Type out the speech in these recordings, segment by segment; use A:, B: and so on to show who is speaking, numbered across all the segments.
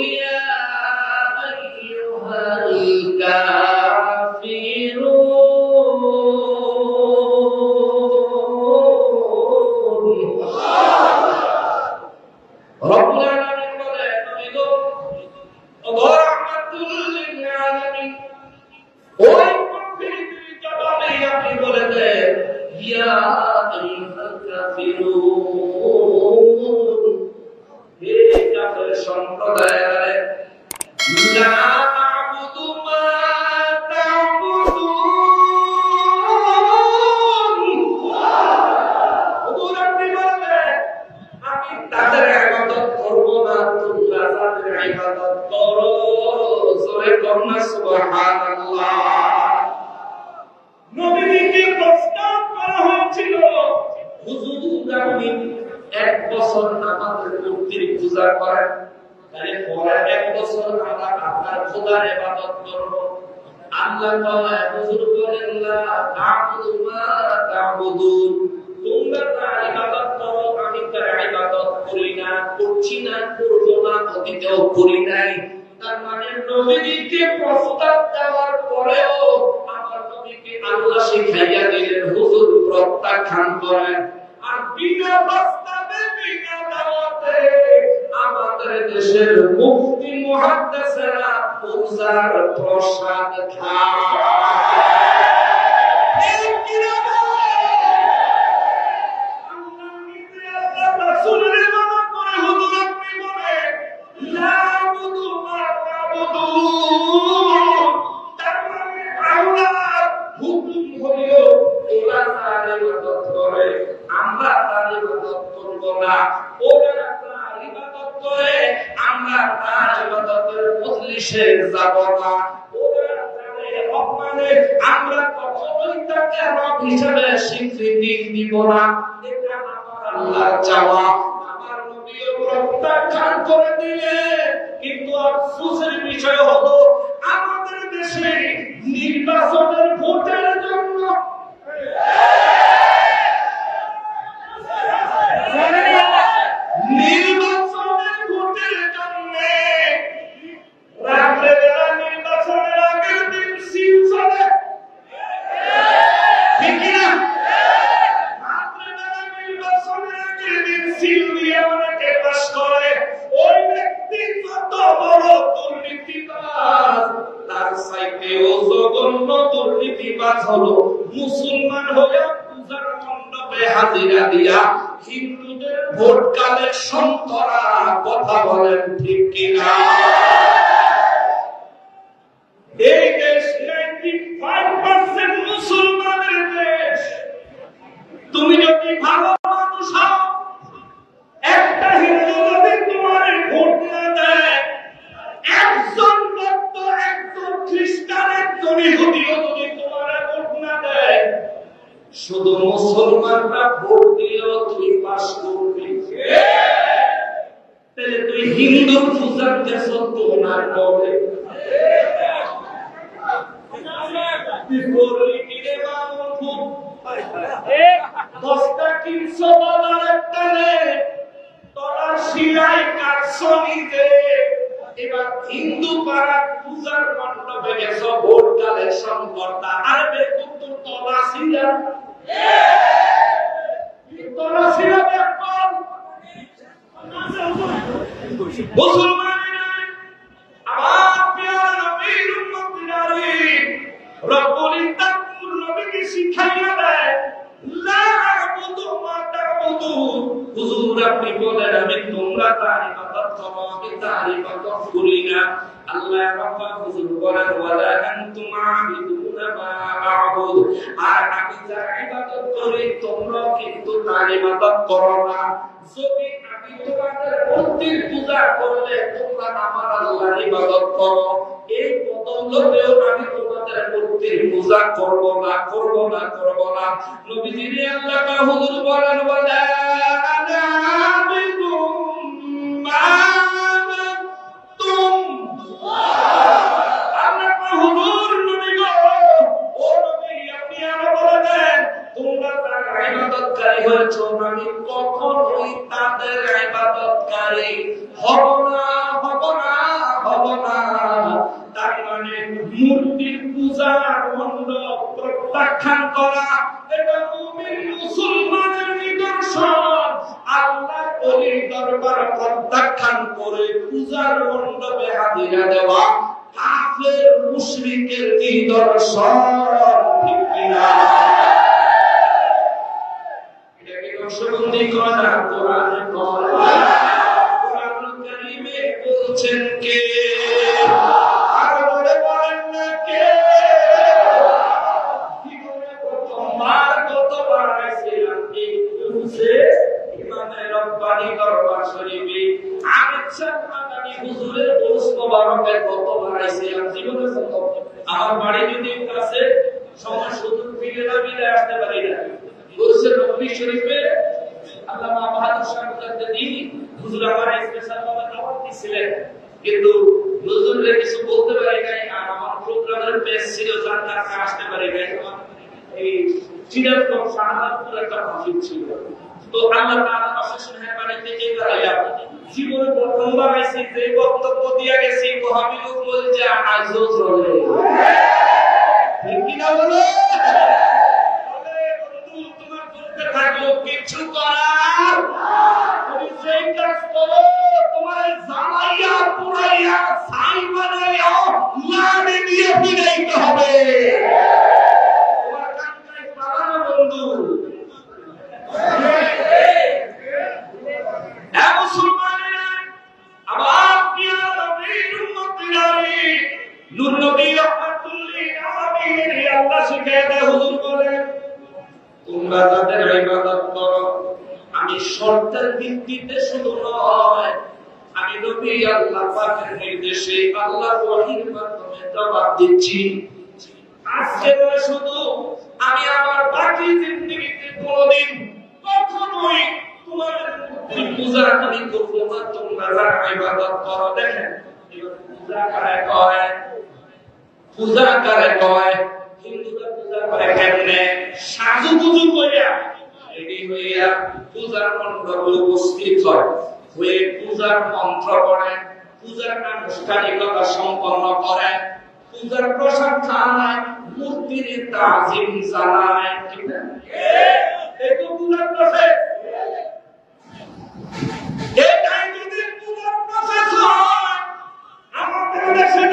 A: Hallelujah. করি নাই। তার মানে প্রস্তাব দেওয়ার পরেও আমার নবীকে আল্লাহ শিখাইয়া দিলেন, হুজুর প্রত্যাখ্যান করেন। আর বিনা প্রস্তাবে, বিনা দাওয়াতে আমাদের দেশের মুক্তি মুহাদ্দিসেরা পূজার প্রসাদ খায়। Oh, হিন্দুদের ভোট কালেকশন কথা বলেন ঠিক কিনা? এই দেশ 95% মুসলমানের দেশ। তুমি যদি ভালো মানুষ হও, একটা হিন্দু যদি তোমার ভোট না দেয়, একজন ভক্ত একজন খ্রিস্টান, একজন ইহুদিও যদি তোমার ভোট না দেয় শুধু মুসলমানরা ভোট দিলেও তুই পাস করবি তাহলে তুই পূজার দেশ তোমার বাবু? দশটা এবার হিন্দু পাড়া পূজার মণ্ডপে গেছো ভোট কালেকশন কর্তা আর বেকুব তো তোলা শিলা তোলা শিলা দেখুন মুসলমানেরা আমার প্রিয় নবীর উম্মতিনারে রব্বুল ইত্তাকুর নবীকে শিখাইয়া দেয়, লা আ'বুদু মা তা'বুদুন হুজুর, আপনি বলেন, আমি তোমরা তার ইবাদত করো আমি তার ইবাদত করি না। আল্লাহ রাব্বা হুজুর আমি যার ইবাদত তোমাদের মূর্তির পূজা করলে করব না করব না করব না। নবীজি আল্লাহ বলেন, ওয়ালা আনা দেওয়া কাফের মুশরিকের নিদর্শন ঠিক কিনা? এটাকে নকশবন্দি করে কোরআনে কয় সুযোগ পেলে না মিলে আসতে পারি না উরুসে নবী শরীফে আল্লামা বাহাদুর শাহ মুজাদ্দিদি হুজুর আমার স্পেশাল ভাবে দাওয়াত দিছিলেন কিন্তু হুজুরে কিছু বলতে পারি নাই আর আমার প্রোগ্রামের পেজ ছিল যার কাছে আসতে পারি নাই আমার এই চিরাজগঞ্জ শাহজাদপুর একটা মাহফিল ছিল তো আল্লাহ তাআলা অশেষ মেহেরবানিতে এই করাইয়া জীবনে প্রথমবার আইছি যে বক্তব্য দিয়া গেছি ওহাবি লোক বলছে আজও চলে ঠিক কিনা বলো বলে, বন্ধু, তোমার করতে থাকল কিছু করার তুমি সেই কাজ করো। তোমার জামাইয়া, পুরাইয়া ছাই বানাইয়া দিয়ে ফিরাইতে হবে। আজকে শুধু আমি আমার বাকি জিন্দগিতে কোনোদিন কখনোই তোমাদের পূজা আমি করব না তোমরা যারা ইবাদত করো, দেখেন পূজা কয়? পূজা পূজার উপস্থিত হয়ে পূজার মন্ত্র পড়ে। পূজার আনুষ্ঠানিকতা সম্পন্ন করে পূজার প্রসাদ খায় মূর্তির তাজিম জানায়। আমাদের দেশে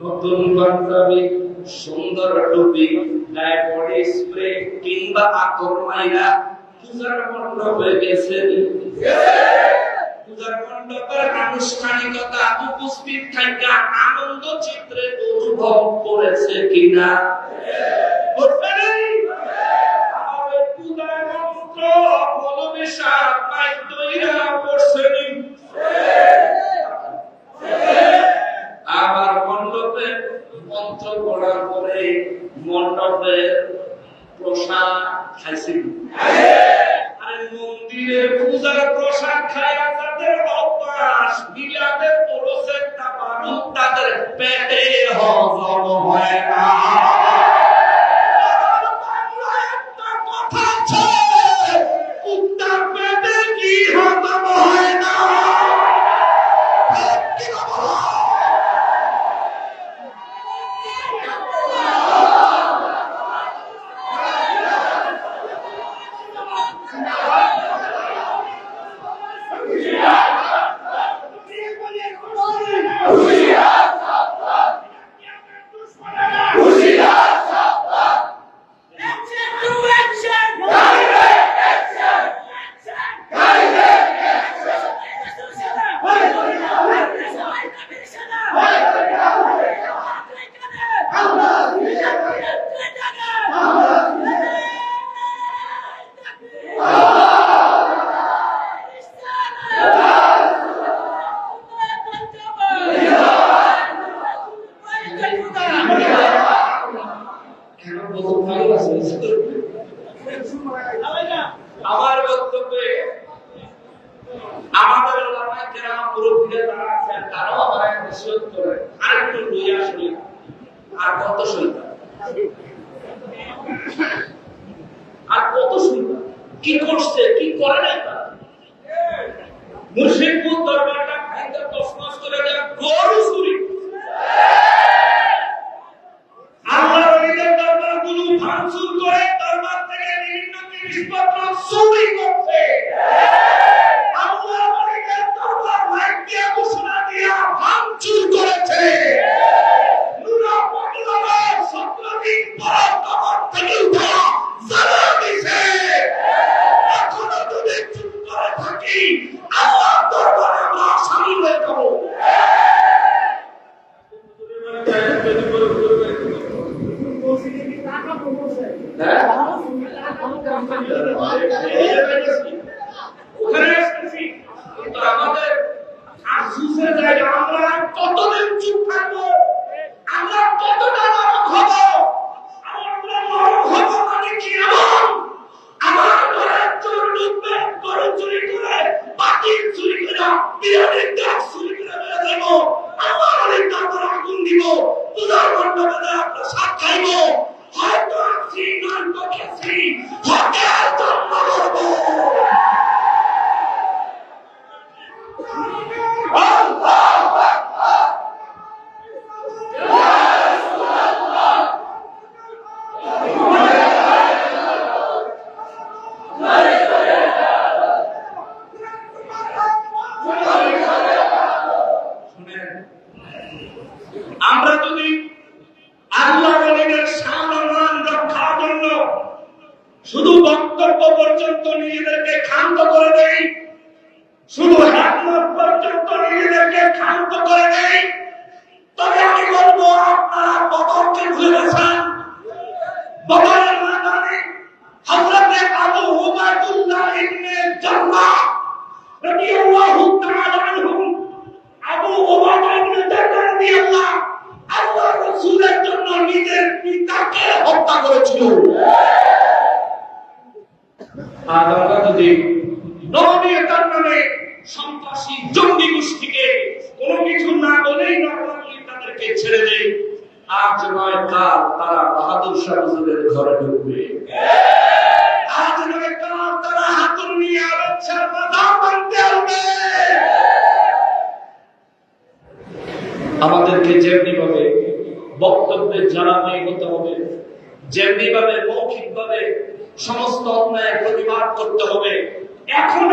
A: নতুন সুন্দর টুপি কিংবা আতর পূজার মণ্ডপের আনুষ্ঠানিকতা উপস্থিত থাকা আনন্দ চিত্রে অনুভব করেছে কিনা করছে নাই? আমার পূজার মন্ত্র মনোবেশা বাদ্যইরা পড়ছেনি আবার মণ্ডপে মন্ত্র পড়ার পরে মণ্ডপে প্রসাদ খাইছেন আরে মন্দিরে পূজার প্রসাদ খায়া তাদের অভ্যাস বিলাদের পরশের তাবারুক তাদের পেটে হজম হয় না একটা কথা আছে, কুত্তার পেটে কি হজম হয় না কি বাবা? কেন বহুত ভালো আছে আমার বক্তব্যে আমাদের ওলামায়ে কেরাম মুরব্বিরা যারা আছেন তারাও আমার এক নসিহত করেন আরেকটু লইয়া শুনি আর কত শুনবা আর কত শুনবা কি করছে কি করে নাই তারা মুর্শিদপুর দরবারটা ভাইকে তসমস করে দেয় গরু চুরি। আল্লাহর দরবারগুলো ভাঙচুর করে দরবার থেকে বিভিন্ন জিনিসপত্র চুরি করছে। peace তাদেরকে ছেড়ে আজ নয় কাল তারা বাহাদুর ঘরে ঢুকবে। আজ নয় কাল তারা হাতুর নিয়ে হবে। আমাদেরকে যেমনি ভাবে বক্তব্যে জানাতে হতে হবে যেমনি ভাবে মৌখিক ভাবে সমস্ত অন্যায় প্রতিবাদ করতে হবে এখন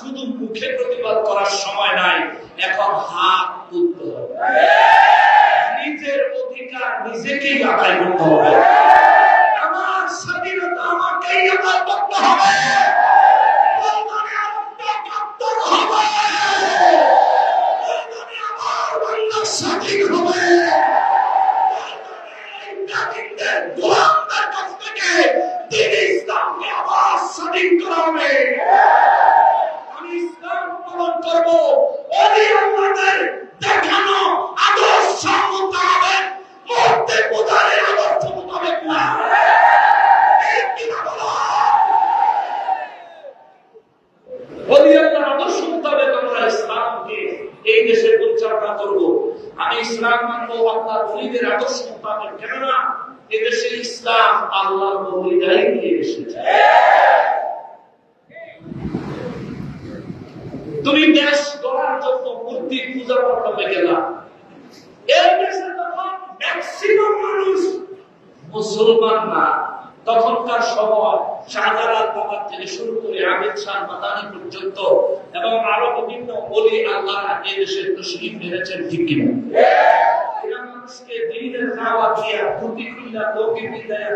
A: শুধু মুখে প্রতিবাদ করার সময় নাই, এখন হাত তুলতে হবে। নিজের অধিকার নিজেকেই আদায় করতে হবে। করব। আমি ইসলাম আদর্শ কেননা এদেশে ইসলাম নিয়ে এসেছে তুমি দেশ গড়ার জন্য মূর্তি পূজা মণ্ডপে গেলা ম্যাক্সিমাম মানুষ মুসলমান না। তখনকার সময় শাহজালাল বাবার থেকে শুরু করে আমির শাহ মাদানি পর্যন্ত এবং আরও বিভিন্ন অলি আল্লাহ এই দেশের মেরেছেন ঠিক কিনা?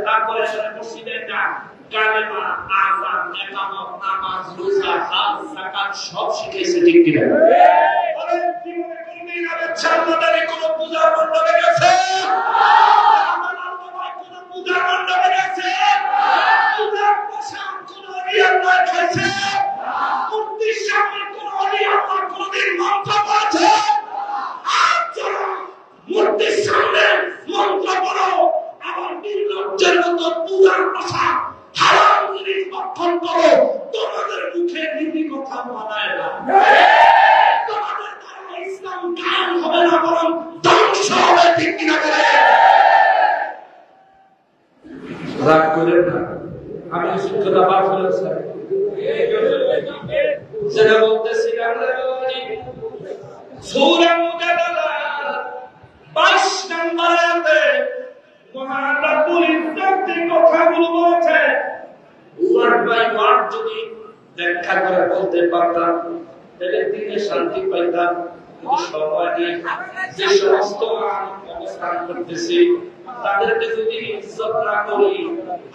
A: তারপরে যাকাত সব কিনা? মণ্ডপে গেছে আমার আল্লাহ কোনো পূজার মণ্ডপে গেছে পূজার পোশাক কোনো অলি আল্লাহ খাইছে মূর্তির সামনে কোনো অলি আল্লাহ কোনোদিন মন্ত্র পড়েছে আর যারা মূর্তির সামনে মন্ত্র পড়ো আবার নির্লজ্জের মতো পূজার পোশাক হারাম জিনিস ভক্ষণ করো তোমাদের মুখে নীতি কথা মানায় না তোমাদের দ্বারা ইসলাম কায়েম হবে না বরং ধ্বংস হবে ঠিক কিনা করে রাগ করেন না আমি শিক্ষকতা পাঠ করেছি যেটা বলতেছিলাম সূরা মুজাদালা 22 নম্বর আয়াতে মহান রব্বুল ইজ্জত যে কথাগুলো বলেছে ওয়ার্ড বাই ওয়ার্ড যদি ব্যাখ্যা করে বলতে পারতাম তাহলে দিনে শান্তি পাইতাম কিন্তু যে সমস্ত অবস্থান করতেছি তাদেরকে যদি ইজ্জত না করি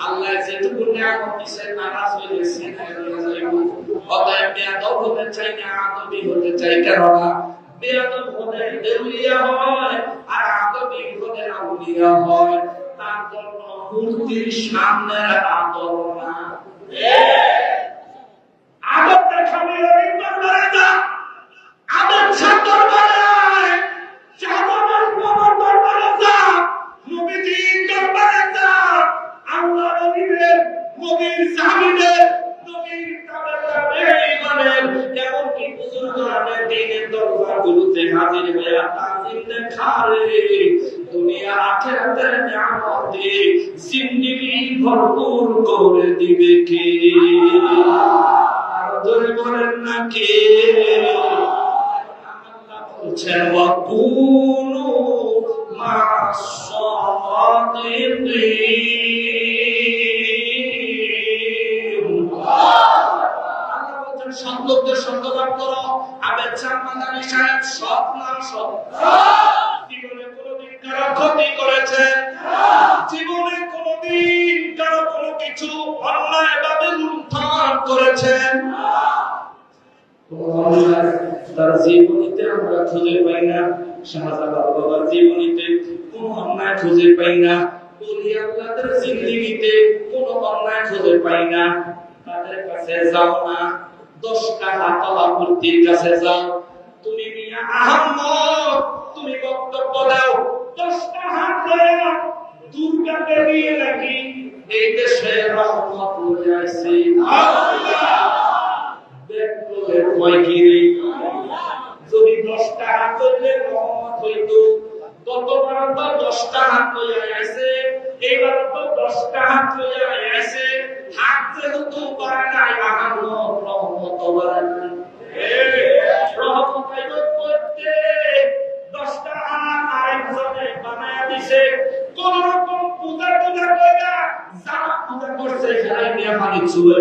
A: আল্লাহ যেটুকু নিয়ামত দিছে নারাজ হয়ে গেছে অতএব বেয়াদব হতে চাই না আদবি হতে চাই কেননা বেয়াদব হলে দেউলিয়া হয় আর আদবি হলে আউলিয়া হয়। তার জন্য মূর্তির সামনে আদর না। আদর দেখাবি ওই দরবারে যা ছাত্র দরবারে সত্যকে সত্যবাদ করো। আবেদ চান মাদানি সাহেব সব না সব তুমি বক্তব্য দাও দশটা হাত ধরে দুর্গাকে নিয়ে নাকি এই দেশে রহমত রে? যদি দশটা হাত ধরলে রহমত হইতো গতবার দশটা হাত লইয়া আইছে, এইবার তো দশটা হাত লইয়া আইছে, হাত যেহেতু পারে নাই আহান্ন কোন রকম পূজা টুজা কইরা যারা পূজা করছে সেটাই নিয়ে পানি চুয়ে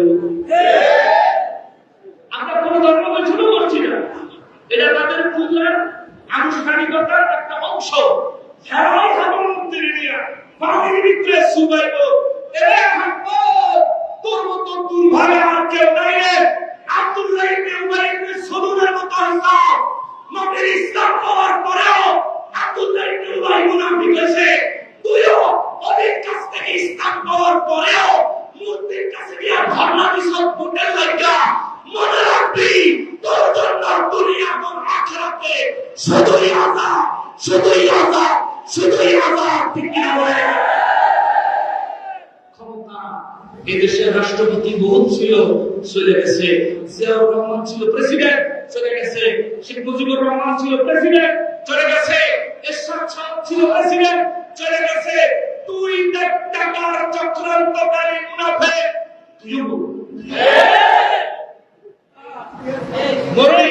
A: শুধুই আতা শুধুই আতা শুধুই আতা ঠিক বলে এদেশের রাষ্ট্রপতি বহুত ছিল, চলে গেছে জিয়াউর রহমান ছিল প্রেসিডেন্ট, চলে গেছে শেখ মুজিবুর রহমান ছিল প্রেসিডেন্ট, চলে গেছে এরশাদ সাহেব ছিল প্রেসিডেন্ট, চলে গেছে তুই দেখ টাকার চক্রান্তকারী মুনাফে। তুইও মরে